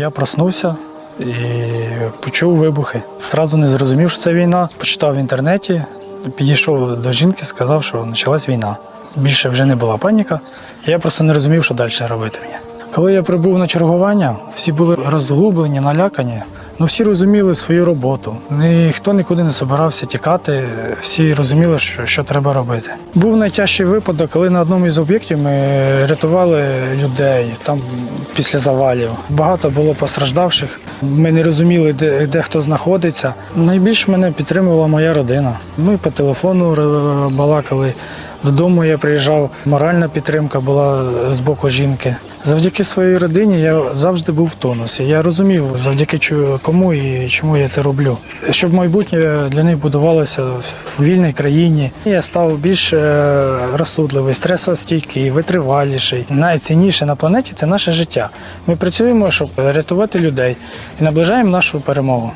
Я проснувся і почув вибухи. Зразу не зрозумів, що це війна. Почитав в інтернеті, підійшов до жінки, сказав, що почалась війна. Більше вже не була паніка. Я просто не розумів, що далі робити мені. Коли я прибув на чергування, всі були розгублені, налякані. Ну, всі розуміли свою роботу. Ніхто нікуди не збирався тікати. Всі розуміли, що, що треба робити. Був найтяжчий випадок, коли на одному із об'єктів ми рятували людей там після завалів. Багато було постраждавших. Ми не розуміли, де, де хто знаходиться. Найбільше мене підтримувала моя родина. Ми по телефону балакали. Додому я приїжджав, моральна підтримка була з боку жінки. Завдяки своїй родині я завжди був в тонусі. Я розумів, завдяки кому і чому я це роблю. Щоб майбутнє для них будувалося в вільній країні. Я став більш е, розсудливий, стресостійкий, витриваліший. Найцінніше на планеті це наше життя. Ми працюємо, щоб рятувати людей і наближаємо нашу перемогу.